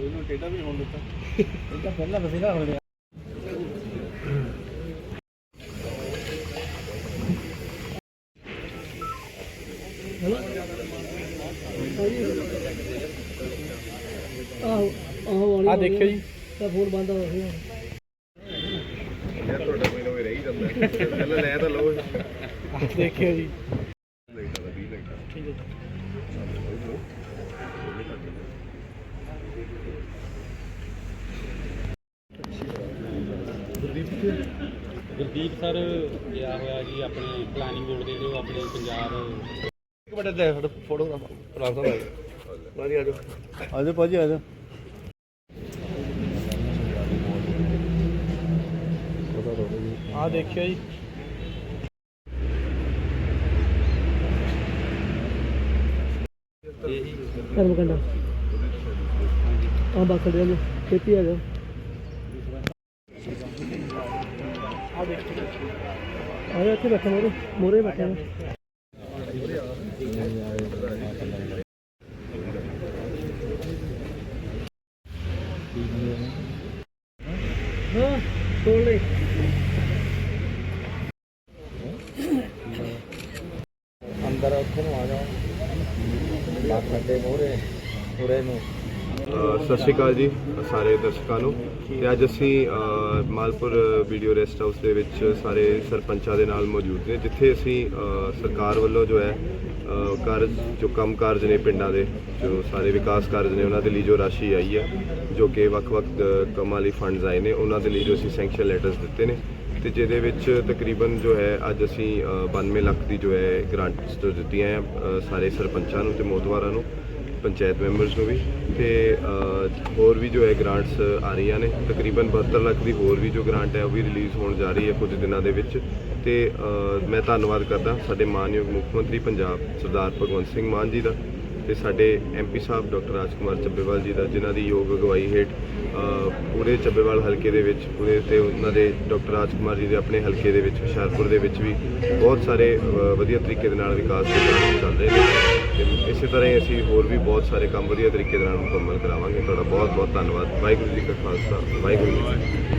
ਇਹਨੂੰ ਟੇਡਾ ਵੀ ਹੋਣ ਦਿੱਤਾ। ਇਹ ਤਾਂ ਪਹਿਲਾਂ ਬਸੇਰਾ ਹੋ ਗਿਆ ਆਹੋ ਆਹੋ ਆ ਦੇਖਿਓ ਜੀ। ਤਾਂ ਫੋਨ ਬੰਦ ਹੋ ਗਿਆ। ਯਾਰ ਤੁਹਾਡਾ ਕੋਈ ਨਾ ਕੋਈ ਰਹਿ ਜਾਂਦਾ। ਪਹਿਲਾਂ ਲੈ ਤਾਂ ਲਓ। ਦੇਖਿਓ ਜੀ। ਗੁਰਦੀਪ ਸਰ ਗਿਆ ਹੋਇਆ ਜੀ ਆਪਣੇ ਪਲਾਨਿੰਗ ਬੋਰਡ ਦੇ ਜੋ ਆਪਣੇ ਪੰਜਾਬ ਇੱਕ ਮਿੰਟ ਦੇ ਸਾਡਾ ਫੋਟੋਗ੍ਰਾਫ ਰਾਖਦਾ ਭਾਈ ਭਾਜੀ ਆ ਜਾਓ। ਆ ਜਾਓ ਭਾਜੀ ਆ ਜਾਓ। ਆ ਦੇਖਿਓ ਜੀ। ਧਰਮ ਕੰਡਾ ਆ ਬਾਕਲ ਦੇ ਨੂੰ ਖੇਤੀ ਆ ਜਾ ਆ ਇੱਥੇ ਬੈਠਾ ਮੋਰੇ ਮੋਰੇ ਬੈਠਾ ਹਾਂ, ਤੋੜ ਲੈ ਅੰਦਰ ਉੱਥੇ ਨੂੰ ਆ ਜਾਓ। ਬਾਕ ਖੱਡੇ ਮੋਰੇ ਉਰੇ ਨੂੰ। ਸਤਿ ਸ਼੍ਰੀ ਅਕਾਲ ਜੀ ਸਾਰੇ ਦਰਸ਼ਕਾਂ ਨੂੰ। ਤੇ ਅੱਜ ਅਸੀਂ ਅਹ, ਮਾਲਪੁਰ ਵੀਡੀਓ ਰੈਸਟ ਹਾਊਸ ਦੇ ਵਿੱਚ ਸਾਰੇ ਸਰਪੰਚਾਂ ਦੇ ਨਾਲ ਮੌਜੂਦ ਨੇ ਜਿੱਥੇ ਅਸੀਂ ਸਰਕਾਰ ਵੱਲੋਂ ਜੋ ਹੈ ਅਹ, ਕਾਰਜ ਜੋ ਕੰਮ ਕਾਰਜ ਨੇ ਪਿੰਡਾਂ ਦੇ ਜੋ ਸਾਰੇ ਵਿਕਾਸ ਕਾਰਜ ਨੇ ਉਹਨਾਂ ਦੇ ਲਈ ਜੋ ਰਾਸ਼ੀ ਆਈ ਹੈ ਜੋ ਕਿ ਵੱਖ-ਵੱਖ ਕੰਮਾਂ ਲਈ ਫੰਡਸ ਆਏ ਨੇ ਉਹਨਾਂ ਦੇ ਲਈ ਜੋ ਅਸੀਂ ਸੈਂਕਸ਼ਨ ਲੈਟਰਸ ਦਿੱਤੇ ਨੇ। ਤੇ ਜਿਹਦੇ ਵਿੱਚ ਤਕਰੀਬਨ ਜੋ ਹੈ ਅੱਜ ਅਸੀਂ ਅਹ, 92 ਲੱਖ ਦੀ ਜੋ ਹੈ ਗ੍ਰਾਂਟਸ ਦਿੱਤੀਆਂ ਹੈ ਸਾਰੇ ਸਰਪੰਚਾਂ ਨੂੰ ਤੇ ਮੋਦਵਾਰਾਂ ਨੂੰ। ਪੰਚਾਇਤ ਮੈਂਬਰਸ ਨੂੰ ਵੀ ਤੇ ਹੋਰ ਵੀ ਜੋ ਹੈ ਗ੍ਰਾਂਟਸ ਆ ਰਹੀਆਂ ਨੇ, ਤਕਰੀਬਨ 72 ਲੱਖ ਦੀ ਹੋਰ ਵੀ ਜੋ ਗ੍ਰਾਂਟ ਹੈ ਉਹ ਵੀ ਰਿਲੀਜ਼ ਹੋਣ ਜਾ ਰਹੀ ਹੈ ਕੁਝ ਦਿਨਾਂ ਦੇ ਵਿੱਚ। ਤੇ ਮੈਂ ਧੰਨਵਾਦ ਕਰਦਾ ਸਾਡੇ ਮਾਨਯੋਗ ਮੁੱਖ ਮੰਤਰੀ ਪੰਜਾਬ ਸਰਦਾਰ ਭਗਵੰਤ ਸਿੰਘ ਮਾਨ ਜੀ ਦਾ। ਤੇ ਸਾਡੇ ਐਮਪੀ ਸਾਹਿਬ ਡਾਕਟਰ ਰਾਜਕੁਮਾਰ ਚੱਬੇਵਾਲ ਜੀ ਦਾ, ਜਿਨ੍ਹਾਂ ਦੀ ਯੋਗ ਅਗਵਾਈ ਹੇਠ ਪੂਰੇ ਚੱਬੇਵਾਲ ਹਲਕੇ ਦੇ ਵਿੱਚ, ਪੂਰੇ ਤੇ ਉਹਨਾਂ ਦੇ ਡਾਕਟਰ ਰਾਜਕੁਮਾਰ ਜੀ ਦੇ ਆਪਣੇ ਹਲਕੇ ਦੇ ਵਿੱਚ, ਹੁਸ਼ਿਆਰਪੁਰ ਦੇ ਵਿੱਚ ਵੀ ਬਹੁਤ ਸਾਰੇ ਵਧੀਆ ਤਰੀਕੇ ਦੇ ਨਾਲ ਵਿਕਾਸ ਦੇ ਕੰਮ ਚੱਲ ਰਹੇ ਨੇ। ਤੇ ਇਸੇ ਤਰ੍ਹਾਂ ਹੀ ਅਸੀਂ ਹੋਰ ਵੀ ਬਹੁਤ ਸਾਰੇ ਕੰਮ ਵਧੀਆ ਤਰੀਕੇ ਦੇ ਨਾਲ ਮੁਕੰਮਲ ਕਰਾਵਾਂਗੇ। ਤੁਹਾਡਾ ਬਹੁਤ ਬਹੁਤ ਧੰਨਵਾਦ। ਵਾਹਿਗੁਰੂ ਜੀ ਕਾ ਖਾਲਸਾ। ਵਾਹਿਗੁਰੂ ਜੀ